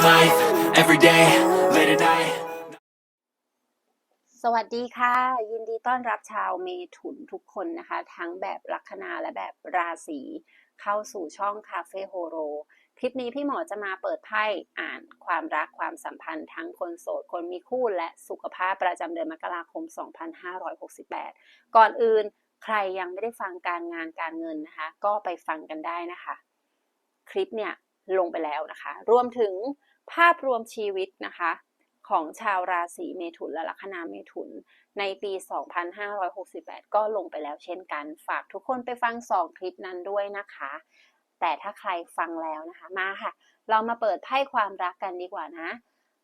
living life every day, late at night. สวัสดีค่ะ ยินดีต้อนรับชาวเมถุนทุกคนนะคะ ทั้งแบบลัคนาและแบบราศีเข้าสู่ช่องคาเฟ่โฮโรคลิปนี้พี่หมอจะมาเปิดไพ่อ่านความรักความสัมพันธ์ทั้งคนโสด คนมีคู่และสุขภาพประจำเดือนมกราคม 2568 ก่อนอื่นใครยังไม่ได้ฟังการงานการเงินนะคะ ก็ไปฟังกันได้นะคะ คลิปเนี่ยลงไปแล้วนะคะ รวมถึง ภาพรวมชีวิตนะคะของชาวราศีเมถุนและลัคนาเมถุน ในปี 2568 ก็ลงไปแล้วเช่นกัน ฝากทุกคนไปฟังสองคลิปนั้นด้วยนะคะ แต่ถ้าใครฟังแล้วนะคะมาค่ะ เรามาเปิดไพ่ความรักกันดีกว่านะ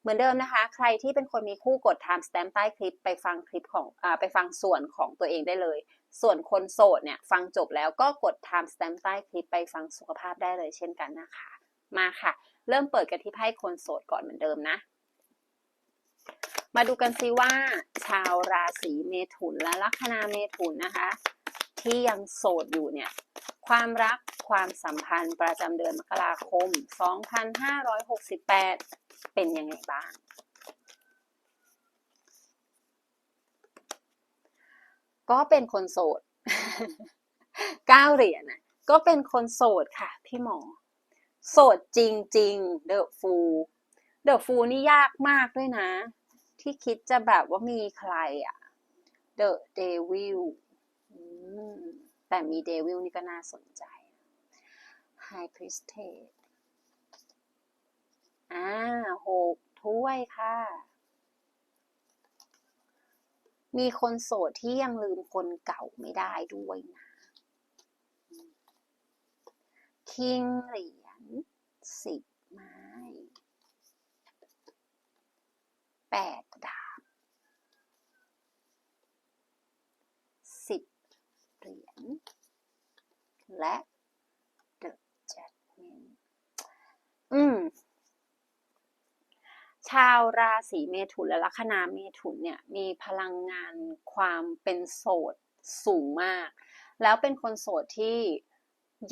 เหมือนเดิมนะคะ ใครที่เป็นคนมีคู่กด time stamp ใต้คลิปไปฟังคลิปของอาไปฟังส่วนของตัวเองได้เลย ส่วนคนโสดเนี่ยฟังจบแล้วก็กด time stamp ใต้คลิปไปฟังสุขภาพได้เลยเช่นกันนะคะ มาค่ะ เริ่มเปิดกันที่ไพ่คนโสดก่อนเหมือนเดิมนะ มาดูกันซิว่า ชาวราศีเมถุนและลัคนาเมถุนนะคะ ที่ยังโสดอยู่เนี่ย ความรักความสัมพันธ์ประจำเดือนมกราคม 2568 เป็นยังไงบ้างก็เป็นคนโสดเก้าเหรียญนะก็เป็นคนโสดค่ะ พี่หมอ โสดจริงๆเดอะฟูเดอะฟูนี่ยากมากด้วยนะ ที่คิดจะแบบว่ามีใครอะเดอะเดวิลแต่มีเดวิลนี่ก็น่าสนใจ High Priestess อ่าหกถ้วยค่ะ มีคนโสดที่ยังลืมคนเก่าไม่ได้ด้วยนะ คิงเหรีย สิบไม้แปดดาบสิบเหรียญและ The Judgment อืมชาวราศีเมถุนและลัคนาเมถุนเนี่ยมีพลังงานความเป็นโสดสูงมาก แล้วเป็นคนโสดที่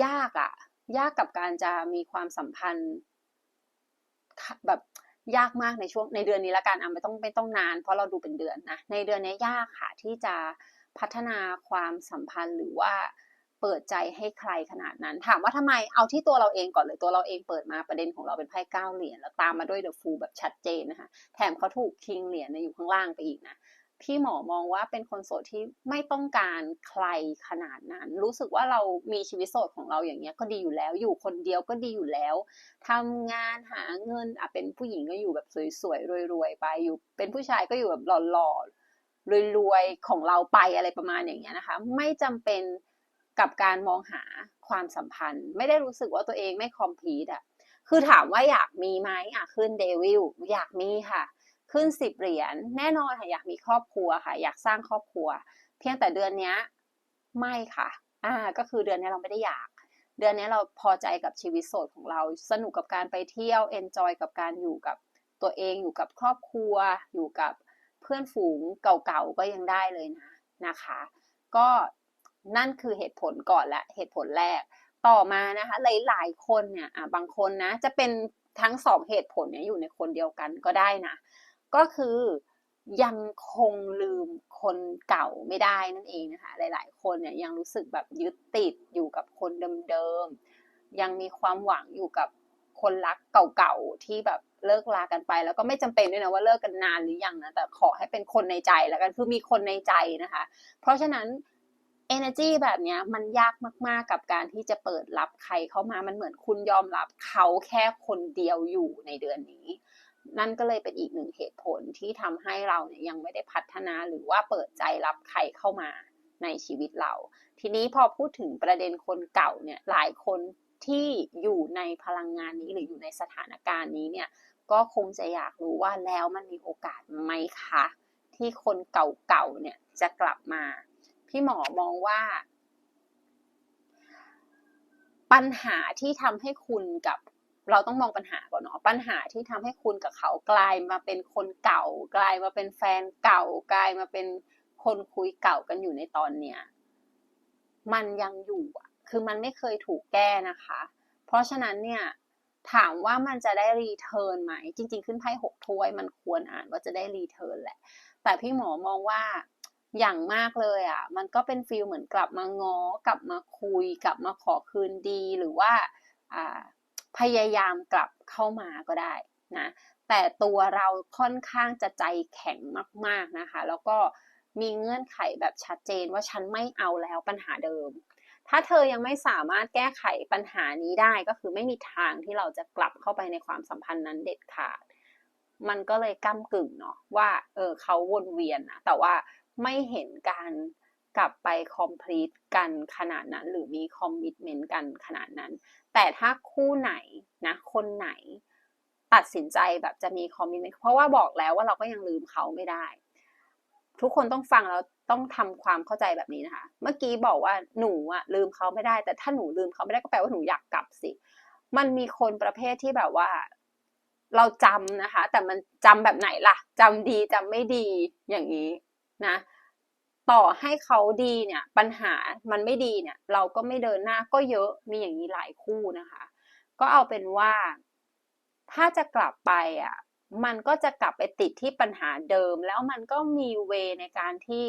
ยากอะ ยากกับการจะมีความสัมพันธ์ แบบยากมากในช่วงในเดือนนี้ละกันอะไม่ต้องไม่ต้องนาน เพราะเราดูเป็นเดือนนะในเดือนนี้ยากค่ะที่จะพัฒนาความสัมพันธ์หรือว่าเปิดใจให้ใครขนาดนั้น ถามว่าทำไมเอาที่ตัวเราเองก่อนเลยตัวเราเองเปิดมาประเด็นของเราเป็นไพ่เก้าเหรียญแล้วตามมาด้วยเดอะฟูแบบชัดเจนนะคะแถมเขาถูกคิงเหรียญอยู่ข้างล่างไปอีกนะ พี่หมอมองว่าเป็นคนโสดที่ไม่ต้องการใครขนาดนั้น รู้สึกว่าเรามีชีวิตโสดของเราอย่างเงี้ยก็ดีอยู่แล้ว อยู่คนเดียวก็ดีอยู่แล้วทำงานหาเงินอะเป็นผู้หญิงก็อยู่แบบสวยๆรวยๆไปอยู่ เป็นผู้ชายก็อยู่แบบหล่อๆรวยๆของเราไปอะไรประมาณอย่างเงี้ยนะคะ ไม่จำเป็นกับการมองหาความสัมพันธ์ ไม่ได้รู้สึกว่าตัวเองไม่คอมพลีทอะคือถามว่าอยากมีไหมอะขึ้นเดวิลอยากมีค่ะ ขึ้นสิบเหรียญแน่นอนค่ะอยากมีครอบครัวค่ะ อยากสร้างครอบครัว เพียงแต่เดือนนี้ไม่ค่ะอ่าก็คือเดือนนี้เราไม่ได้อยาก เดือนนี้เราพอใจกับชีวิตโสดของเรา สนุกกับการไปเที่ยวเอนจอยกับการอยู่กับตัวเองอยู่กับครอบครัว อยู่กับเพื่อนฝูงเก่าๆก็ยังได้เลยนะนะคะ ก็นั่นคือเหตุผลก่อนและเหตุผลแรกต่อมานะคะหลายๆคนเนี่ยอะบางคนนะจะเป็นทั้งสองเหตุผลเนี่ยอยู่ในคนเดียวกันก็ได้นะ ก็คือยังคงลืมคนเก่าไม่ได้นั่นเองนะคะ หลาย ๆ คนเนี่ยยังรู้สึกแบบยึดติดอยู่กับคนเดิมๆ ยังมีความหวังอยู่กับคนรักเก่าๆ ที่แบบเลิกลากันไป แล้วก็ไม่จำเป็นด้วยนะว่าเลิกกันนานหรือยังนะ แต่ขอให้เป็นคนในใจแล้วกัน คือมีคนในใจนะคะ เพราะฉะนั้น energy แบบนี้มันยากมากๆกับการที่จะเปิดรับใครเข้ามา มันเหมือนคุณยอมรับเขาแค่คนเดียวอยู่ในเดือนนี้ นั่นก็เลยเป็นอีกหนึ่งเหตุผลที่ทำให้เราเนี่ยยังไม่ได้พัฒนาหรือว่าเปิดใจรับใครเข้ามาในชีวิตเรา ทีนี้พอพูดถึงประเด็นคนเก่าเนี่ยหลายคนที่อยู่ในพลังงานนี้หรืออยู่ในสถานการณ์นี้เนี่ยก็คงจะอยากรู้ว่าแล้วมันมีโอกาสไหมคะ ที่คนเก่าๆเนี่ยจะกลับมา พี่หมอมองว่า ปัญหาที่ทำให้คุณกับ เราต้องมองปัญหาก่อนเนาะปัญหาที่ทำให้คุณกับเขากลายมาเป็นคนเก่า กลายมาเป็นแฟนเก่า กลายมาเป็นคนคุยเก่ากันอยู่ในตอนเนี้ยมันยังอยู่อะคือมันไม่เคยถูกแก้นะคะ เพราะฉะนั้นเนี่ยถามว่ามันจะได้รีเทิร์นไหม จริง ๆ ขึ้นไพ่หกถ้วยมันควรอ่านว่าจะได้รีเทิร์นแหละ แต่พี่หมอมองว่าอย่างมากเลยอะ มันก็เป็นฟีลเหมือนกลับมาง้อกลับมาคุย กลับมาขอคืนดีหรือว่าอ่า พยายามกลับเข้ามาก็ได้นะแต่ตัวเราค่อนข้างจะใจแข็งมากๆนะคะ แล้วก็มีเงื่อนไขแบบชัดเจนว่าฉันไม่เอาแล้วปัญหาเดิม ถ้าเธอยังไม่สามารถแก้ไขปัญหานี้ได้ก็คือไม่มีทางที่เราจะกลับเข้าไปในความสัมพันธ์นั้นเด็ดขาด มันก็เลยก้ากึ่งเนาะว่าเออเขาวนเวียนนะแต่ว่าไม่เห็นการ กลับไป complete กันขนาดนั้น หรือมี commitment กันขนาดนั้น แต่ถ้าคู่ไหนนะคนไหนตัดสินใจแบบจะมี commitment เพราะว่าบอกแล้วว่าเราก็ยังลืมเขาไม่ได้ ทุกคนต้องฟังแล้วต้องทำความเข้าใจแบบนี้นะคะ เมื่อกี้บอกว่าหนูอะลืมเขาไม่ได้ แต่ถ้าหนูลืมเขาไม่ได้ก็แปลว่าหนูอยากกลับสิ มันมีคนประเภทที่แบบว่าเราจำนะคะ แต่มันจำแบบไหนล่ะจำดีจำไม่ดีอย่างนี้นะ ต่อให้เขาดีเนี่ย ปัญหามันไม่ดีเนี่ย เราก็ไม่เดินหน้าก็เยอะมีอย่างนี้หลายคู่นะคะ ก็เอาเป็นว่า ถ้าจะกลับไปอะ มันก็จะกลับไปติดที่ปัญหาเดิม แล้วมันก็มีเวในการที่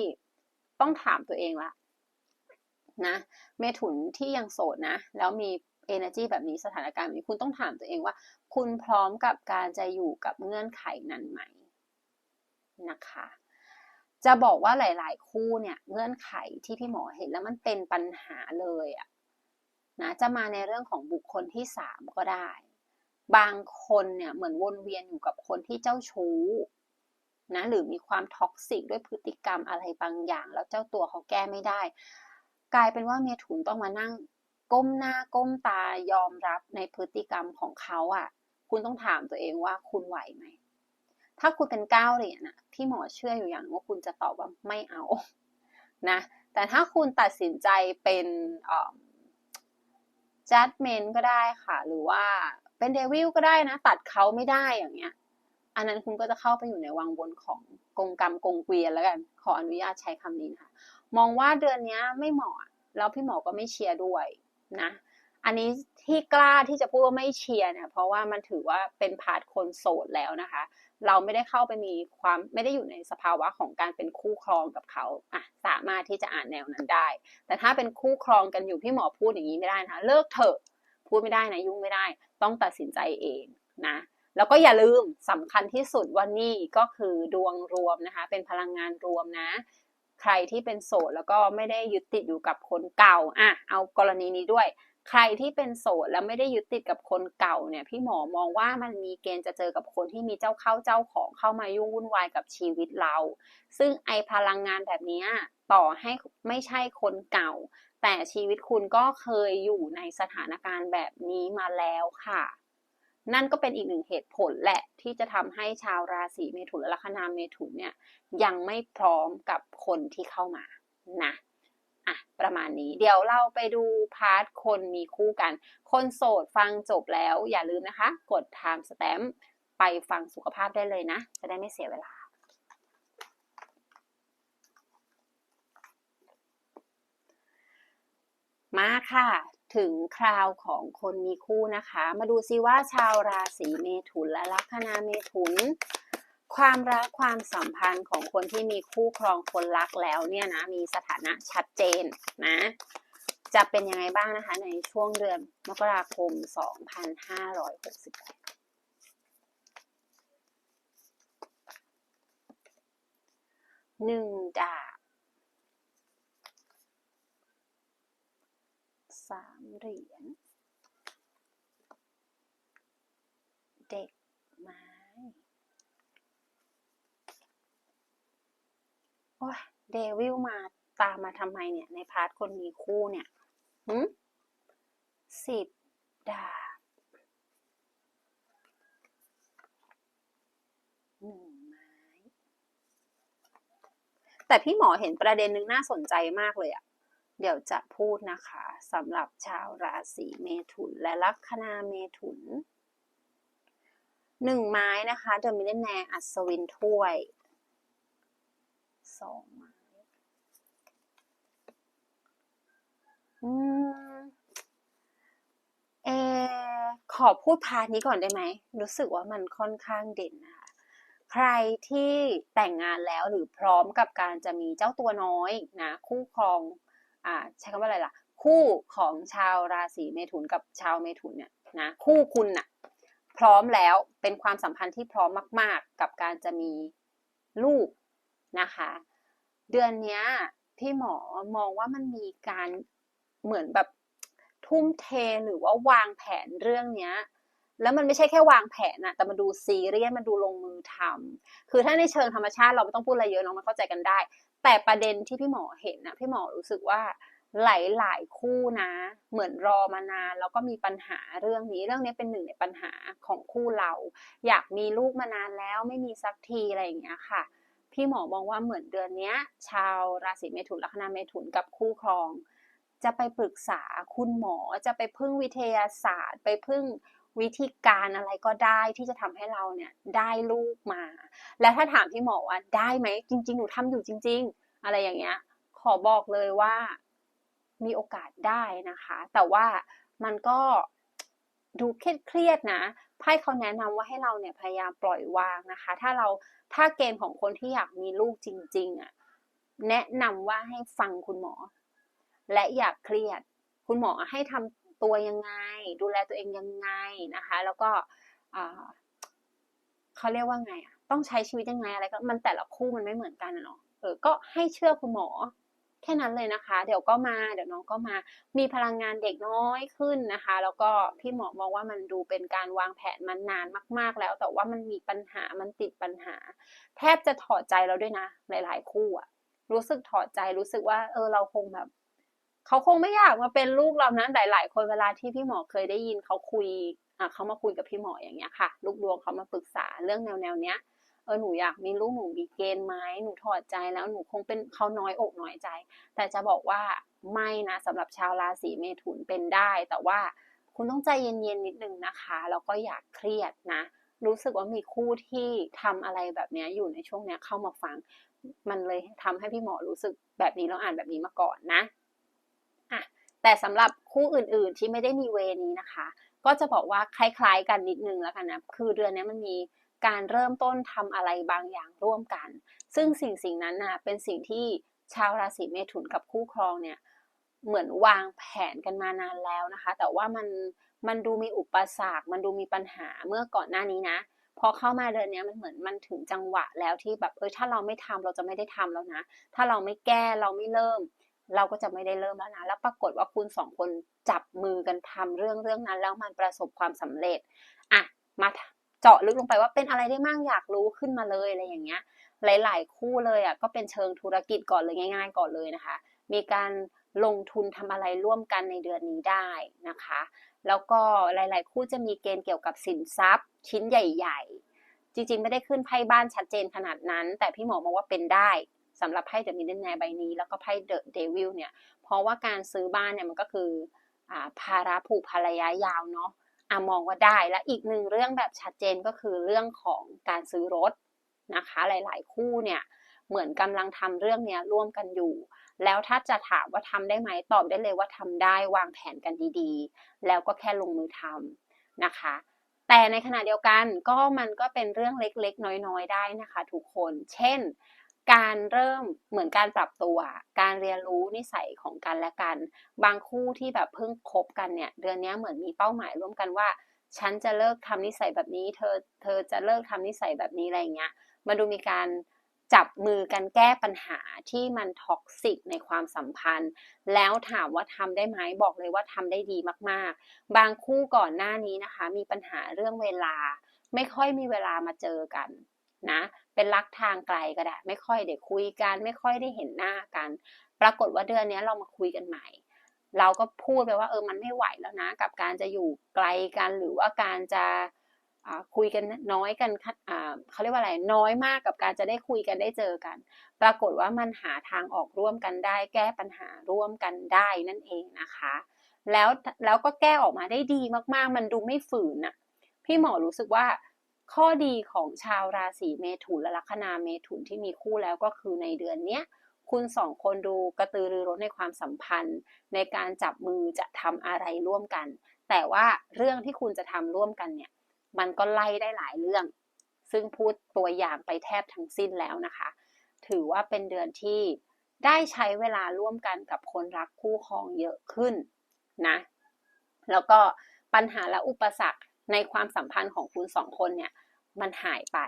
ต้องถามตัวเองละนะเมถุนที่ยังโสดนะ แล้วมี energy แบบนี้สถานการณ์แบบนี้คุณต้องถามตัวเองว่า คุณพร้อมกับการจะอยู่กับเงื่อนไขนั้นไหมนะคะ จะบอกว่าหลาย ๆ คู่เนี่ยเงื่อนไขที่พี่หมอเห็นแล้วมันเป็นปัญหาเลยอะนะจะมาในเรื่องของบุคคลที่สามก็ได้ บางคนเนี่ยเหมือนวนเวียนอยู่กับคนที่เจ้าชู้นะหรือมีความท็อกซิกด้วยพฤติกรรมอะไรบางอย่าง แล้วเจ้าตัวเขาแก้ไม่ได้ กลายเป็นว่าเมียถุนต้องมานั่งก้มหน้าก้มตายอมรับในพฤติกรรมของเขาอะ่ะ คุณต้องถามตัวเองว่าคุณไหวไหม ถ้าคุณเป็นเก้าเหรียญอะพี่หมอเชื่ออยู่อย่างว่าคุณจะตอบว่าไม่เอานะ แต่ถ้าคุณตัดสินใจเป็นจัดเมนก็ได้ค่ะ หรือว่าเป็นเดวิลก็ได้นะ ตัดเขาไม่ได้อย่างเงี้ย อันนั้นคุณก็จะเข้าไปอยู่ในวังวนของกงกรรมกงเกวียนแล้วกัน ขออนุญาตใช้คำนี้นะคะมองว่าเดือนนี้ไม่เหมาะ แล้วพี่หมอก็ไม่เชียร์ด้วยนะ อันนี้ที่กล้าที่จะพูดว่าไม่เชียร์เนี่ยเพราะว่ามันถือว่าเป็นพาร์ทคนโสดแล้วนะคะ เราไม่ได้เข้าไปมีความไม่ได้อยู่ในสภาวะของการเป็นคู่ครองกับเขาอะสามารถที่จะอ่านแนวนั้นได้ แต่ถ้าเป็นคู่ครองกันอยู่พี่หมอพูดอย่างนี้ไม่ได้นะคะเลิกเถอะพูดไม่ได้นะยุ่งไม่ได้ ต้องตัดสินใจเองนะแล้วก็อย่าลืมสำคัญที่สุดว่านี่ก็คือดวงรวมนะคะ เป็นพลังงานรวมนะ ใครที่เป็นโสดแล้วก็ไม่ได้ยึดติดอยู่กับคนเก่าอะเอากรณีนี้ด้วย ใครที่เป็นโสดแล้วไม่ได้ยึดติดกับคนเก่าเนี่ย พี่หมอมองว่ามันมีเกณฑ์จะเจอกับคนที่มีเจ้าเข้าเจ้าของเข้ามายุ่งวุ่นวายกับชีวิตเรา ซึ่งไอพลังงานแบบนี้ต่อให้ไม่ใช่คนเก่า แต่ชีวิตคุณก็เคยอยู่ในสถานการณ์แบบนี้มาแล้วค่ะ นั่นก็เป็นอีกหนึ่งเหตุผลแหละที่จะทำให้ชาวราศีเมถุนและลัคนาเมถุนเนี่ยยังไม่พร้อมกับคนที่เข้ามานะ อะประมาณนี้เดี๋ยวเราไปดูพาร์ทคนมีคู่กัน คนโสดฟังจบแล้วอย่าลืมนะคะ กด time stamp ไปฟังสุขภาพได้เลยนะ จะได้ไม่เสียเวลามาค่ะ ถึงคราวของคนมีคู่นะคะ มาดูซิว่าชาวราศีเมถุนและลัคนาเมถุน ความรักความสัมพันธ์ของคนที่มีคู่ครองคนรักแล้วเนี่ยนะมีสถานะชัดเจนนะ จะเป็นยังไงบ้างนะคะ ในช่วงเดือนมกราคม 2568หนึ่งดาบสามเหรียญเด็กไม้ โอ้ยเดวิลมาตามมาทำไมเนี่ย ในพาร์ทคนมีคู่เนี่ยหืมสิบดาบหนึ่งไม้ แต่พี่หมอเห็นประเด็นนึงน่าสนใจมากเลยอะเดี๋ยวจะพูดนะคะสำหรับชาวราศีเมถุนและลัคนาเมถุนหนึ่งไม้นะคะเดอะมิเลนแนร์อัศวินถ้วย สองไม้อืมเอขอพูดพาร์ทนี้ก่อนได้ไหม รู้สึกว่ามันค่อนข้างเด่นนะคะ ใครที่แต่งงานแล้วหรือพร้อมกับการจะมีเจ้าตัวน้อยนะคู่ครอง อ่าใช้คำว่าอะไรล่ะ คู่ของชาวราศีเมถุนกับชาวเมถุนเนี่ยนะคู่คุณน่ะ พร้อมแล้วเป็นความสัมพันธ์ที่พร้อมมาก ๆ กับการจะมีลูก นะคะ เดือนนี้ยพี่หมอมองว่ามันมีการเหมือนแบบทุ่มเทหรือว่าวางแผนเรื่องเนี้ย แล้วมันไม่ใช่แค่วางแผนอะแต่มันดูซีเรียสมันดูลงมือทำคือถ้าในเชิงธรรมชาติเราไม่ต้องพูดอะไรเยอะน้องมันเข้าใจกันได้ แต่ประเด็นที่พี่หมอเห็นนะพี่หมอรู้สึกว่าหลายๆคู่นะ เหมือนรอมานานแล้วก็มีปัญหาเรื่องนี้ เรื่องนี้เป็นหนึ่งในปัญหาของคู่เรา อยากมีลูกมานานแล้วไม่มีสักทีอะไรอย่างเงี้ยค่ะ พี่หมอมองว่าเหมือนเดือนนี้ชาวราศีเมถุนลัคนาเมถุนกับคู่ครอง จะไปปรึกษาคุณหมอจะไปพึ่งวิทยาศาสตร์ ไปพึ่งวิธีการอะไรก็ได้ที่จะทำให้เราเนี่ยได้ลูกมา และถ้าถามพี่หมอว่าได้ไหมจริง ๆ หนูทำอยู่จริง ๆ อะไรอย่างเงี้ย ขอบอกเลยว่ามีโอกาสได้นะคะ แต่ว่ามันก็ดูเครียดๆนะไพ่เขาแนะนำว่าให้เราเนี่ยพยายามปล่อยวางนะคะ ถ้าเรา ถ้าเกณฑ์ของคนที่อยากมีลูกจริง ๆอะแนะนำว่าให้ฟังคุณหมอ และอย่าเครียด คุณหมอให้ทำตัวยังไง ดูแลตัวเองยังไงนะคะ แล้วก็เขาเรียกว่าไงอะต้องใช้ชีวิตยังไงอะไรก็มันแต่ละคู่มันไม่เหมือนกันเนาะเออก็ให้เชื่อคุณหมอ แค่นั้นเลยนะคะ เดี๋ยวก็มาเดี๋ยวน้องก็มามีพลังงานเด็กน้อยขึ้นนะคะ แล้วก็พี่หมอมองว่ามันดูเป็นการวางแผนมันนานมาก ๆ แล้ว แต่ว่ามันมีปัญหามันติดปัญหา แทบจะถอดใจเราด้วยนะ หลาย ๆ คู่อะรู้สึกถอดใจรู้สึกว่า เออเราคงแบบเขาคงไม่อยากมาเป็นลูกเรานะหลาย ๆ คนเวลาที่พี่หมอเคยได้ยินเขาคุยอะเขามาคุยกับพี่หมออย่างเงี้ยค่ะ ลูกดวงเขามาปรึกษาเรื่องแนวแนวเนี้ย เออหนูอยากมีลูกหนูมีเกณฑ์ไหมหนูถอดใจแล้วหนูคงเป็นเขาน้อยอกน้อยใจ แต่จะบอกว่าไม่นะสำหรับชาวราศีเมถุนเป็นได้ แต่ว่าคุณต้องใจเย็นๆนิดนึงนะคะแล้วก็อยากเครียดนะ รู้สึกว่ามีคู่ที่ทำอะไรแบบนี้อยู่ในช่วงนี้เข้ามาฟัง มันเลยทำให้พี่หมอรู้สึกแบบนี้แล้วอ่านแบบนี้มาก่อนนะอะแต่สำหรับคู่อื่นๆที่ไม่ได้มีเวนี้นะคะ ก็จะบอกว่าคล้ายๆกันนิดนึงแล้วกันนะคือเดือนนี้มันมี การเริ่มต้นทำอะไรบางอย่างร่วมกัน ซึ่งสิ่งสิ่งนั้นนะเป็นสิ่งที่ชาวราศีเมถุนกับคู่ครองเนี่ยเหมือนวางแผนกันมานานแล้วนะคะ แต่ว่ามันมันดูมีอุปสรรค มันดูมีปัญหาเมื่อก่อนหน้านี้นะพอเข้ามาเดือนนี้มันเหมือนมันถึงจังหวะแล้วที่แบบเออถ้าเราไม่ทำเราจะไม่ได้ทำแล้วนะ ถ้าเราไม่แก้เราไม่เริ่ม เราก็จะไม่ได้เริ่มแล้วนะ แล้วปรากฏว่าคุณสองคนจับมือกันทำเรื่องเรื่องนั้นแล้วมันประสบความสำเร็จอะมา เจาะลึกลงไปว่าเป็นอะไรได้มั่งอยากรู้ขึ้นมาเลยอะไรอย่างเงี้ย หลาย ๆ คู่เลยอะก็เป็นเชิงธุรกิจก่อนเลยง่าย ๆ ก่อนเลยนะคะ มีการลงทุนทำอะไรร่วมกันในเดือนนี้ได้นะคะ แล้วก็หลาย ๆ คู่จะมีเกณฑ์เกี่ยวกับสินทรัพย์ ชิ้นใหญ่ ๆ จริง ๆ ไม่ได้ขึ้นไพ่บ้านชัดเจนขนาดนั้น แต่พี่หมอมองว่าเป็นได้สำหรับไพ่เดอะมิดเดิลแนใบนี้ แล้วก็ไพ่เดอะเดวิลเนี่ย เพราะว่าการซื้อบ้านเนี่ยมันก็คืออ่าภาระผูกภรรยายาวเนาะ อามองว่าได้และอีกหนึ่งเรื่องแบบชัดเจนก็คือเรื่องของการซื้อรถนะคะ หลาย ๆ คู่เนี่ยเหมือนกำลังทำเรื่องเนี้ยร่วมกันอยู่ แล้วถ้าจะถามว่าทำได้ไหมตอบได้เลยว่าทำได้วางแผนกันดีๆ แล้วก็แค่ลงมือทำนะคะ แต่ในขณะเดียวกันก็มันก็เป็นเรื่องเล็กๆ น้อยๆ ได้นะคะ ทุกคน เช่น การเริ่มเหมือนการปรับตัว การเรียนรู้นิสัยของกันและกัน บางคู่ที่แบบเพิ่งคบกันเนี่ย เดือนนี้เหมือนมีเป้าหมายร่วมกันว่า ฉันจะเลิกทำนิสัยแบบนี้ เธอ เธอจะเลิกทำนิสัยแบบนี้อะไรเงี้ย มาดูมีการจับมือกันแก้ปัญหาที่มันท็อกซิกในความสัมพันธ์ แล้วถามว่าทำได้ไหมบอกเลยว่าทำได้ดีมากๆ บางคู่ก่อนหน้านี้นะคะ มีปัญหาเรื่องเวลา ไม่ค่อยมีเวลามาเจอกัน นะ เป็นรักทางไกลก็ได้ ไม่ค่อยได้คุยกัน ไม่ค่อยได้เห็นหน้ากัน ปรากฏว่าเดือนนี้เรามาคุยกันใหม่ เราก็พูดไปว่าเออมันไม่ไหวแล้วนะ กับการจะอยู่ไกลกันหรือว่าการจะคุยกันน้อยกันเขาเรียกว่าอะไรน้อยมากกับการจะได้คุยกันได้เจอกัน ปรากฏว่ามันหาทางออกร่วมกันได้ แก้ปัญหาร่วมกันได้นั่นเองนะคะ แล้วแล้วก็แก้ออกมาได้ดีมากๆ มันดูไม่ฝืนอะพี่หมอรู้สึกว่า ข้อดีของชาวราศีเมถุนและลัคนาเมถุนที่มีคู่แล้วก็คือในเดือนเนี้ยคุณสองคนดูกระตือรือร้นในความสัมพันธ์ ในการจับมือจะทำอะไรร่วมกัน แต่ว่าเรื่องที่คุณจะทำร่วมกันเนี่ย มันก็ไล่ได้หลายเรื่อง ซึ่งพูดตัวอย่างไปแทบทั้งสิ้นแล้วนะคะ ถือว่าเป็นเดือนที่ได้ใช้เวลาร่วมกันกับคนรักคู่ครองเยอะขึ้นนะ แล้วก็ปัญหาและอุปสรรค ในความสัมพันธ์ของคุณสองคนเนี่ยมันหายไป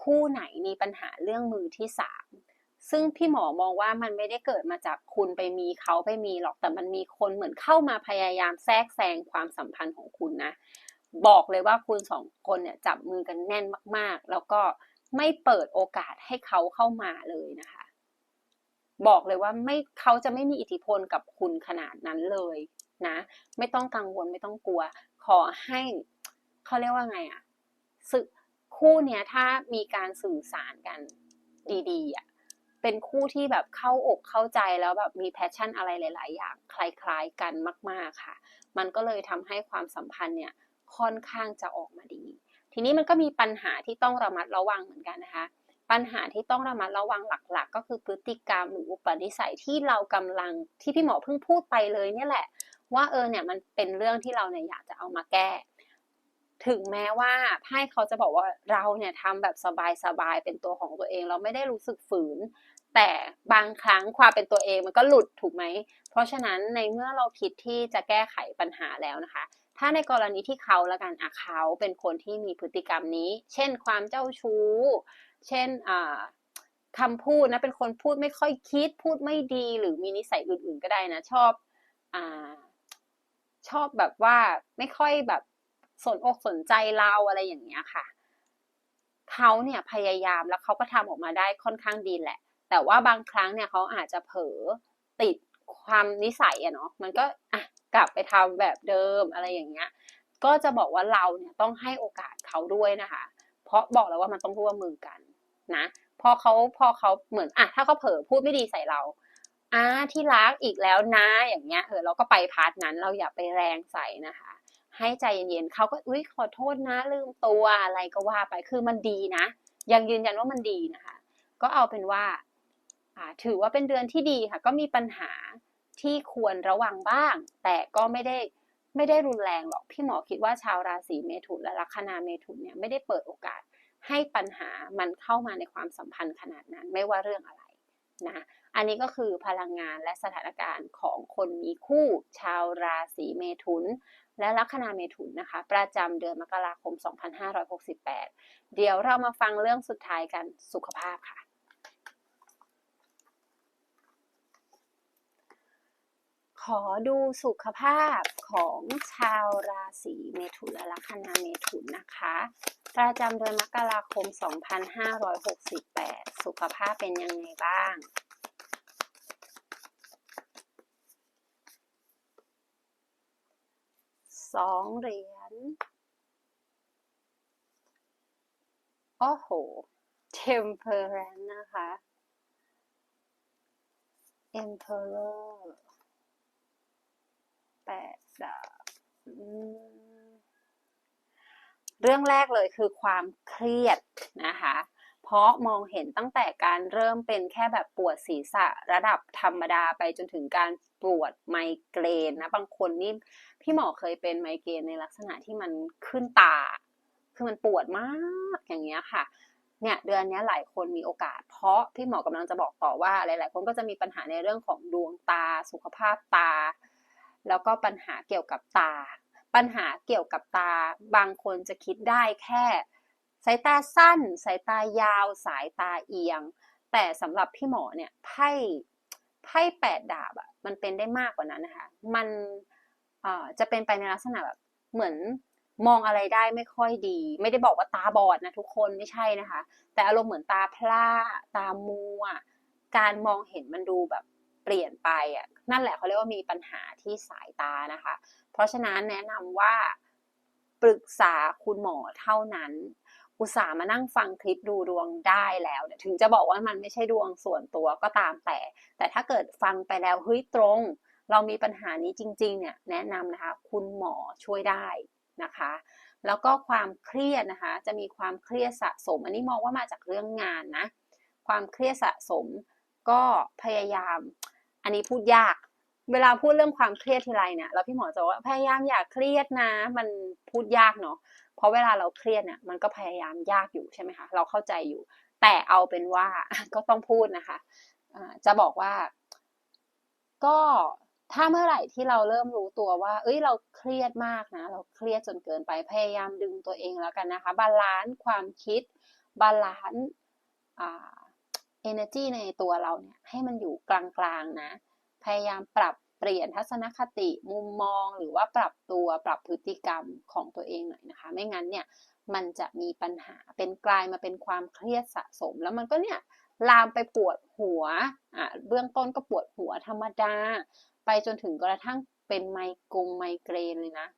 คู่ไหนมีปัญหาเรื่องมือที่สามซึ่งพี่หมอมองว่ามันไม่ได้เกิดมาจากคุณไปมีเขาไปมีหรอกแต่มันมีคนเหมือนเข้ามาพยายามแทรกแซงความสัมพันธ์ของคุณนะบอกเลยว่าคุณสองคนเนี่ยจับมือกันแน่นมากๆ แล้วก็ไม่เปิดโอกาสให้เขาเข้ามาเลยนะคะ บอกเลยว่าไม่เขาจะไม่มีอิทธิพลกับคุณขนาดนั้นเลยนะ ไม่ต้องกังวลไม่ต้องกลัว ขอให้เขาเรียกว่าไงอะสึคู่เนี้ยถ้ามีการสื่อสารกันดีๆอะเป็นคู่ที่แบบเข้าอกเข้าใจแล้วแบบมีแพชชั่นอะไรหลาย ๆ อย่างคล้าย ๆ กันมาก ๆค่ะ มันก็เลยทำให้ความสัมพันธ์เนี่ยค่อนข้างจะออกมาดี ทีนี้มันก็มีปัญหาที่ต้องระมัดระวังเหมือนกันนะคะ ปัญหาที่ต้องระมัดระวังหลัก ๆ ก็คือพฤติกรรมหรืออุปนิสัยที่เรากำลังที่พี่หมอเพิ่งพูดไปเลยเนี่ยแหละ ว่าเออเนี่ยมันเป็นเรื่องที่เราเนี่ยอยากจะเอามาแก้ ถึงแม้ว่าไพ่เขาจะบอกว่าเราเนี่ยทำแบบสบายๆเป็นตัวของตัวเอง เราไม่ได้รู้สึกฝืน แต่บางครั้งความเป็นตัวเองมันก็หลุดถูกไหม เพราะฉะนั้นในเมื่อเราคิดที่จะแก้ไขปัญหาแล้วนะคะถ้าในกรณีที่เขาละกันอะเขาเป็นคนที่มีพฤติกรรมนี้ เช่นความเจ้าชู้ เช่นอ่าคำพูดนะเป็นคนพูดไม่ค่อยคิดพูดไม่ดีหรือมีนิสัยอื่นๆก็ได้นะชอบอ่า ชอบแบบว่าไม่ค่อยแบบสนอกสนใจเราอะไรอย่างเงี้ยค่ะเขาเนี่ยพยายามแล้วเขาก็ทำออกมาได้ค่อนข้างดีแหละ แต่ว่าบางครั้งเนี่ยเขาอาจจะเผลอติดความนิสัยอะเนาะมันก็อะกลับไปทำแบบเดิมอะไรอย่างเงี้ย ก็จะบอกว่าเราเนี่ยต้องให้โอกาสเขาด้วยนะคะ เพราะบอกแล้วว่ามันต้องร่วมมือกันนะพอเขาพอเขาเหมือนอะถ้าเขาเผลอพูดไม่ดีใส่เรา อ่าที่รักอีกแล้วนะอย่างเงี้ยเออเราก็ไปพาร์ทนั้นเราอย่าไปแรงใส่นะคะ ให้ใจเย็นๆเขาก็อุ้ยขอโทษนะลืมตัวอะไรก็ว่าไปคือมันดีนะ ยังยืนยันว่ามันดีนะคะ ก็เอาเป็นว่าอ่าถือว่าเป็นเดือนที่ดีค่ะ ก็มีปัญหาที่ควรระวังบ้าง แต่ก็ไม่ได้ไม่ได้รุนแรงหรอกพี่หมอคิดว่าชาวราศีเมถุนและลัคนาเมถุนเนี่ยไม่ได้เปิดโอกาสให้ปัญหามันเข้ามาในความสัมพันธ์ขนาดนั้นไม่ว่าเรื่องอะไรนะ อันนี้ก็คือพลังงานและสถานการณ์ของคนมีคู่ชาวราศีเมถุน และลัคนาเมถุนนะคะ ประจำเดือนมกราคม 2568 เดี๋ยวเรามาฟังเรื่องสุดท้ายกันสุขภาพค่ะ ขอดูสุขภาพของชาวราศีเมถุนและลัคนาเมถุนนะคะ ประจำเดือนมกราคม 2568 สุขภาพเป็นยังไงบ้าง สองเหรียญโอ้โห temperance นะคะ emperor แปดดาบเรื่องแรกเลยคือความเครียดนะคะ เพราะมองเห็นตั้งแต่การเริ่มเป็นแค่แบบปวดศีรษะระดับธรรมดาไปจนถึงการ ปวดไมเกรนนะ บางคนนี่พี่หมอเคยเป็นไมเกรนในลักษณะที่มันขึ้นตา คือมันปวดมากอย่างเงี้ยค่ะ เนี่ยเดือนนี้หลายคนมีโอกาส เพราะพี่หมอกำลังจะบอกต่อว่าหลาย ๆ คนก็จะมีปัญหาในเรื่องของดวงตา สุขภาพตา แล้วก็ปัญหาเกี่ยวกับตา ปัญหาเกี่ยวกับตา บางคนจะคิดได้แค่สายตาสั้น สายตายาว สายตาเอียง แต่สำหรับพี่หมอเนี่ยไพ่ ไพ่แปดดาบอะมันเป็นได้มากกว่านั้นนะคะ มันเอ่อจะเป็นไปในลักษณะแบบเหมือนมองอะไรได้ไม่ค่อยดี ไม่ได้บอกว่าตาบอดนะทุกคนไม่ใช่นะคะ แต่อารมณ์เหมือนตาพร่าตามัวการมองเห็นมันดูแบบเปลี่ยนไปอะนั่นแหละเขาเรียกว่ามีปัญหาที่สายตานะคะ เพราะฉะนั้นแนะนำว่าปรึกษาคุณหมอเท่านั้น อุตส่าห์มานั่งฟังคลิปดูดวงได้แล้วเนี่ยถึงจะบอกว่ามันไม่ใช่ดวงส่วนตัวก็ตามแต่ แต่ถ้าเกิดฟังไปแล้วเฮ้ยตรง เรามีปัญหานี้จริงๆเนี่ยแนะนำนะคะ คุณหมอช่วยได้นะคะ แล้วก็ความเครียดนะคะ จะมีความเครียดสะสม อันนี้มองว่ามาจากเรื่องงานนะ ความเครียดสะสมก็พยายาม อันนี้พูดยาก เวลาพูดเรื่องความเครียดทีไรเนี่ยแล้วพี่หมอจะว่าพยายามอย่าเครียดนะ มันพูดยากเนาะเพราะเวลาเราเครียดเนี่ยมันก็พยายามยากอยู่ใช่ไหมคะเราเข้าใจอยู่ แต่เอาเป็นว่าก็ต้องพูดนะคะจะบอกว่า ก็ถ้าเมื่อไหร่ที่เราเริ่มรู้ตัวว่า เอ้ยเราเครียดมากนะ เราเครียดจนเกินไปพยายามดึงตัวเองแล้วกันนะคะบาลานซ์ความคิดบาลานซ์เอ่า energy ในตัวเราเนี่ยให้มันอยู่กลางๆนะ พยายามปรับเปลี่ยนทัศนคติมุมมองหรือว่าปรับตัวปรับพฤติกรรมของตัวเองหน่อยนะคะ ไม่งั้นเนี่ยมันจะมีปัญหาเป็นกลายมาเป็นความเครียดสะสม แล้วมันก็เนี่ยลามไปปวดหัวอะเบื้องต้นก็ปวดหัวธรรมดา ไปจนถึงกระทั่งเป็นไมกงไมเกรนเลยนะ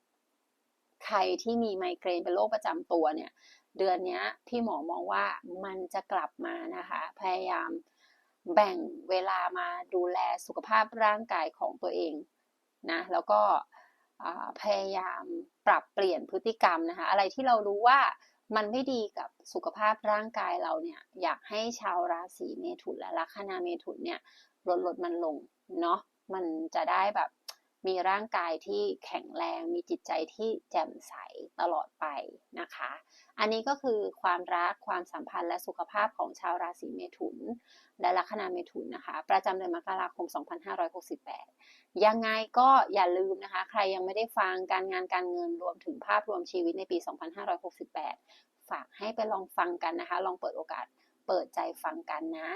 ใครที่มีไมเกรนเป็นโรคประจำตัวเนี่ย เดือนนี้พี่หมอมองว่ามันจะกลับมานะคะ พยายาม แบ่งเวลามาดูแลสุขภาพร่างกายของตัวเองนะแล้วก็พยายามปรับเปลี่ยนพฤติกรรมนะคะอะไรที่เรารู้ว่ามันไม่ดีกับสุขภาพร่างกายเราเนี่ยอยากให้ชาวราศีเมถุนและลัคนาเมถุนเนี่ยลดลดมันลงเนาะมันจะได้แบบ มีร่างกายที่แข็งแรง มีจิตใจที่แจ่มใสตลอดไปนะคะ อันนี้ก็คือความรักความสัมพันธ์และสุขภาพของชาวราศีเมถุน และลัคนาเมถุนนะคะ ประจำเดือนมกราคม 2568 ยังไงก็อย่าลืมนะคะ ใครยังไม่ได้ฟังการงานการเงินรวมถึงภาพรวมชีวิตในปี 2568 ฝากให้ไปลองฟังกันนะคะ ลองเปิดโอกาสเปิดใจฟังกันนะ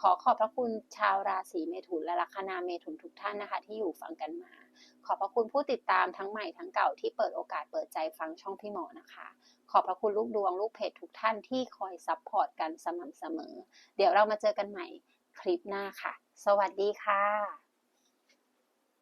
ขอขอบพระคุณชาวราศีเมถุนและลัคนาเมถุนทุกท่านนะคะ ที่อยู่ฟังกันมา ขอบพระคุณผู้ติดตามทั้งใหม่ทั้งเก่าที่เปิดโอกาสเปิดใจฟังช่องพี่หมอนะคะ ขอบพระคุณลูกดวงลูกเพจทุกท่านที่คอยซัพพอร์ตกันสม่ำเสมอ เดี๋ยวเรามาเจอกันใหม่คลิปหน้าค่ะ สวัสดีค่ะ